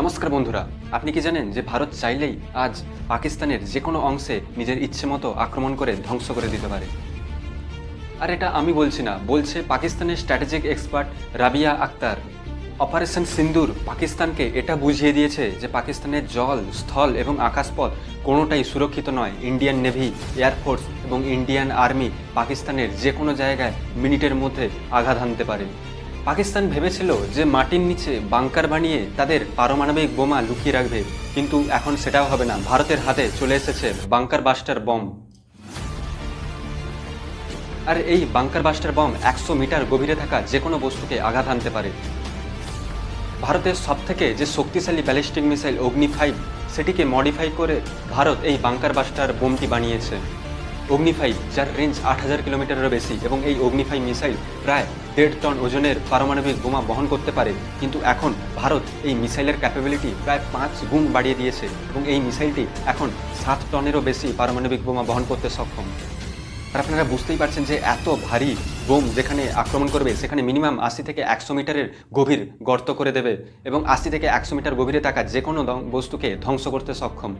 নমস্কার বন্ধুরা, আপনি কি জানেন যে ভারত চাইলেই আজ পাকিস্তানের যে কোনো অংশে নিজের ইচ্ছে মতো আক্রমণ করে ধ্বংস করে দিতে পারে? আর এটা আমি বলছি না, বলছে পাকিস্তানের strategic expert Rabia Akhtar. Operation Sindoor পাকিস্তানকে এটা বুঝিয়ে দিয়েছে যে পাকিস্তানের জল, স্থল এবং আকাশপথ কোনোটাই সুরক্ষিত নয়। ইন্ডিয়ান নেভি এয়ারফোর্স এবং ইন্ডিয়ান আর্মি পাকিস্তানের যে কোনো জায়গায় মিনিটের মধ্যে আঘাত হানতে পারে। পাকিস্তান ভেবেছিল যে মাটির নিচে বাংকার বানিয়ে তাদের পারমাণবিক বোমা লুকিয়ে রাখবে, কিন্তু এখন সেটাও হবে না। ভারতের হাতে চলে এসেছে বাংকার বাস্টার বম। আর এই বাংকার বাস্টার বম একশো মিটার গভীরে থাকা যে কোনো বস্তুকে আঘাত আনতে পারে। ভারতের সবথেকে যে শক্তিশালী ব্যালিস্টিক মিসাইল অগ্নি ফাইভ, সেটিকে মডিফাই করে ভারত এই বাংকার বাস্টার বোমটি বানিয়েছে। অগ্নি ফাইভ যার রেঞ্জ আট হাজার কিলোমিটারেরও বেশি, এবং এই অগ্নি ফাইভ মিসাইল প্রায় দেড় টন ওজনের পারমাণবিক বোমা বহন করতে পারে। কিন্তু এখন ভারত এই মিসাইলের ক্যাপাবিলিটি প্রায় পাঁচ গুণ বাড়িয়ে দিয়েছে, এবং এই মিসাইলটি এখন সাত টনেরও বেশি পারমাণবিক বোমা বহন করতে সক্ষম। আর আপনারা বুঝতেই পারছেন যে এত ভারী বোম যেখানে আক্রমণ করবে, সেখানে মিনিমাম আশি থেকে একশো মিটারের গভীর গর্ত করে দেবে, এবং আশি থেকে একশো মিটার গভীরে থাকা যে কোনো বস্তুকে ধ্বংস করতে সক্ষম।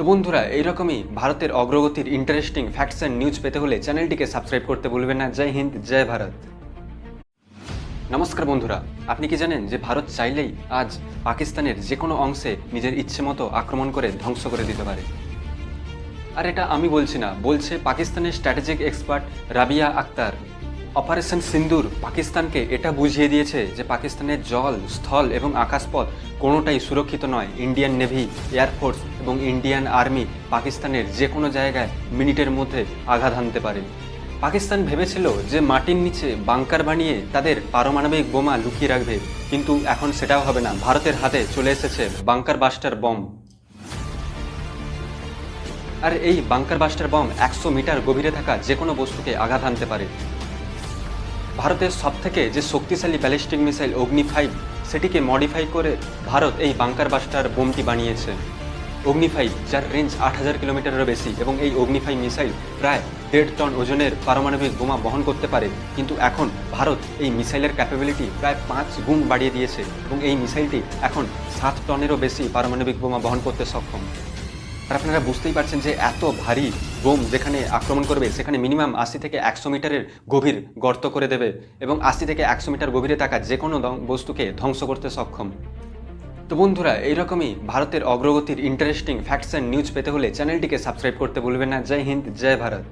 তো বন্ধুরা, এইরকমই ভারতের অগ্রগতির ইন্টারেস্টিং ফ্যাক্টস অ্যান্ড নিউজ পেতে হলে চ্যানেলটিকে সাবস্ক্রাইব করতে ভুলবেন না। জয় হিন্দ, জয় ভারত। নমস্কার বন্ধুরা, আপনি কি জানেন যে ভারত চাইলেই আজ পাকিস্তানের যে কোনো অংশে নিজের ইচ্ছে মতো আক্রমণ করে ধ্বংস করে দিতে পারে? আর এটা আমি বলছি না, বলছে পাকিস্তানের strategic expert Rabia Akhtar. Operation Sindoor পাকিস্তানকে এটা বুঝিয়ে দিয়েছে যে পাকিস্তানের জল, স্থল এবং আকাশপথ কোনোটাই সুরক্ষিত নয়। ইন্ডিয়ান নেভি এয়ারফোর্স এবং ইন্ডিয়ান আর্মি পাকিস্তানের যে কোনো জায়গায় মিনিটের মধ্যে আঘাত হানতে পারে। পাকিস্তান ভেবেছিল যে মাটির নিচে বাংকার বানিয়ে তাদের পারমাণবিক বোমা লুকিয়ে রাখবে, কিন্তু এখন সেটাও হবে না। ভারতের হাতে চলে এসেছে বাংকার বাস্টার বম। আর এই বাংকার বাস্টার বম একশো মিটার গভীরে থাকা যে কোনো বস্তুকে আঘাত হানতে পারে। ভারতের সবথেকে যে শক্তিশালী ব্যালিস্টিক মিসাইল অগ্নি ফাইভ সেটিকে মডিফাই করে ভারত এই বাংকার বাস্টার বোমটি বানিয়েছে। অগ্নি ফাইভ যার রেঞ্জ আট হাজার কিলোমিটারেরও বেশি এবং এই অগ্নি ফাইভ মিসাইল প্রায় দেড় টন ওজনের পারমাণবিক বোমা বহন করতে পারে। কিন্তু এখন ভারত এই মিসাইলের ক্যাপাবিলিটি প্রায় পাঁচ গুণ বাড়িয়ে দিয়েছে এবং এই মিসাইলটি এখন সাত টনেরও বেশি পারমাণবিক বোমা বহন করতে সক্ষম। আর আপনারা বুঝতেই পারছেন যে এত ভারী বোম যেখানে আক্রমণ করবে, সেখানে মিনিমাম আশি থেকে একশো মিটারের গভীর গর্ত করে দেবে এবং আশি থেকে একশো মিটার গভীরে থাকা যে কোনো বস্তুকে ধ্বংস করতে সক্ষম। তো বন্ধুরা, এইরকমই ভারতের অগ্রগতির ইন্টারেস্টিং ফ্যাক্টস অ্যান্ড নিউজ পেতে হলে চ্যানেলটিকে সাবস্ক্রাইব করতে ভুলবেন না। জয় হিন্দ, জয় ভারত।